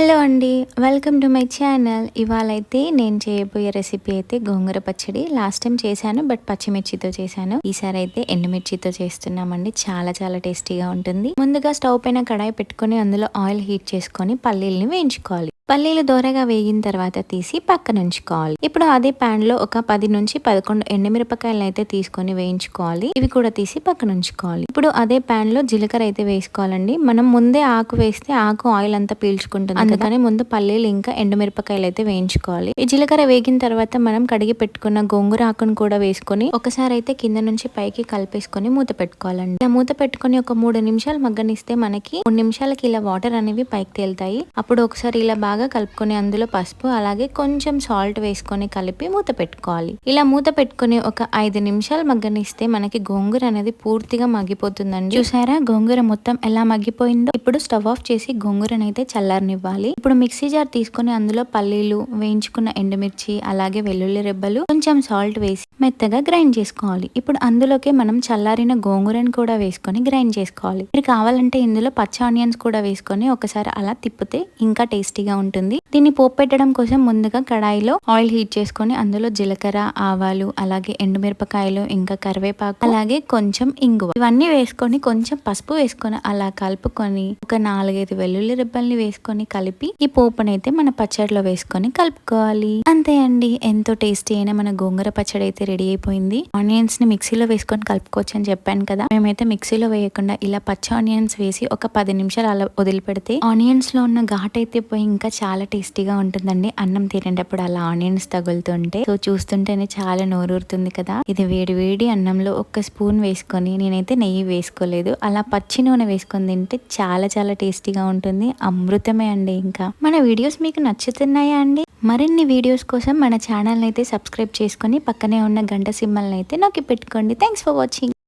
Hello అండి welcome to my channel. ఇవాళ అయితే నేను చేయబోయే రెసిపీ అయితే గోంగూర పచ్చడి. లాస్ట్ టైం చేశాను బట్ పచ్చిమిర్చితో చేశాను. ఈసారి అయితే ఎండుమిర్చితో చేస్తున్నామండి. చాలా చాలా టేస్టీగా ఉంటుంది. ముందుగా స్టవ్ పైన కడాయి పెట్టుకొని అందులో ఆయిల్ హీట్ చేసుకొని పల్లీల్ని వేయించుకోవాలి. పల్లీలు దోరగా వేగిన తర్వాత తీసి పక్కన ఉంచుకోవాలి. ఇప్పుడు అదే పాన్లో ఒక పది నుంచి పదకొండు ఎండుమిరపకాయలు అయితే తీసుకొని వేయించుకోవాలి. ఇవి కూడా తీసి పక్కన ఉంచుకోవాలి. ఇప్పుడు అదే పాన్లో జీలకర్ర అయితే వేసుకోవాలండి. మనం ముందే ఆకు వేస్తే ఆకు ఆయిల్ అంతా పీల్చుకుంటుంది అందుకని ముందు పల్లీలు ఇంకా ఎండుమిరపకాయలు అయితే వేయించుకోవాలి. ఈ జీలకర్ర వేగిన తర్వాత మనం కడిగి పెట్టుకున్న గోంగూర ఆకును కూడా వేసుకొని ఒకసారి అయితే కింద నుంచి పైకి కలిపేసుకొని మూత పెట్టుకోవాలండి. ఇలా మూత పెట్టుకొని ఒక మూడు నిమిషాలు మగ్గనిస్తే మనకి మూడు నిమిషాలకి ఇలా వాటర్ అనేవి పైకి తేలుతాయి. అప్పుడు ఒకసారి ఇలా బాగా కలుపుకొని అందులో పసుపు అలాగే కొంచెం సాల్ట్ వేసుకొని కలిపి మూత పెట్టుకోవాలి. ఇలా మూత పెట్టుకొని ఒక ఐదు నిమిషాలు మగ్గనిస్తే మనకి గోంగూర అనేది పూర్తిగా మగ్గిపోతుందండి. చూసారా? గోంగూర మొత్తం ఎలా మగ్గిపోయిందో? ఇప్పుడు స్టవ్ ఆఫ్ చేసి గోంగూరనైతే చల్లారనివ్వాలి. ఇప్పుడు మిక్సీ జార్ తీసుకొని అందులో పల్లీలు వేయించుకున్న ఎండుమిర్చి అలాగే వెల్లుల్లి రెబ్బలు కొంచెం సాల్ట్ వేసి మెత్తగా గ్రైండ్ చేసుకోవాలి. ఇప్పుడు అందులోకే మనం చల్లారిన గోంగూరను కూడా వేసుకొని గ్రైండ్ చేసుకోవాలి. మీరు కావాలంటే ఇందులో పచ్చ ఆనియన్స్ కూడా వేసుకొని ఒకసారి అలా తిప్పితే ఇంకా టేస్టీగా ఉంటుంది. దీన్ని పోపు పెట్టడం కోసం ముందుగా కడాయిలో ఆయిల్ హీట్ చేసుకొని అందులో జీలకర్ర ఆవాలు అలాగే ఎండుమిరపకాయలు ఇంకా కరివేపాకు అలాగే కొంచెం ఇంగువ. ఇవన్నీ వేసుకొని కొంచెం పసుపు వేసుకొని అలా కలుపుకొని ఒక నాలుగైదు వెల్లుల్లి రిబ్బల్ని వేసుకొని కలిపి ఈ పోపునైతే మన పచ్చడిలో వేసుకొని కలుపుకోవాలి. అంతే అండి. ఎంతో టేస్టీ అయిన మన గోంగూర పచ్చడి అయితే రెడీ అయిపోయింది. ఆనియన్స్ని మిక్సీలో వేసుకొని కలుపుకోవచ్చు అని చెప్పాను కదా. మేమైతే మిక్సీలో వేయకుండా ఇలా పచ్చ ఆనియన్స్ వేసి ఒక పది నిమిషాలు అలా వదిలిపెడితే ఆనియన్స్లో ఉన్న ఘాట్ అయితే పోయి ఇంకా చాలా టేస్టీగా ఉంటుందండి. అన్నం తినేటప్పుడు అలా ఆనియన్స్ తగులుతుంటే సో చూస్తుంటేనే చాలా నోరూరుతుంది కదా. ఇది వేడి వేడి అన్నంలో ఒక్క స్పూన్ వేసుకొని నేనైతే నెయ్యి వేసుకోలేదు. అలా పచ్చి నూనె వేసుకొని తింటే చాలా చాలా టేస్టీగా ఉంటుంది. అమృతమే అండి ఇంకా. మన వీడియోస్ మీకు నచ్చుతున్నాయా అండి? మరిన్ని వీడియోస్ కోసం మన ఛానల్ అయితే సబ్స్క్రైబ్ చేసుకొని పక్కనే ఉన్న గంట సింబల్ని అయితే నొక్కి పెట్టుకోండి. Thanks for watching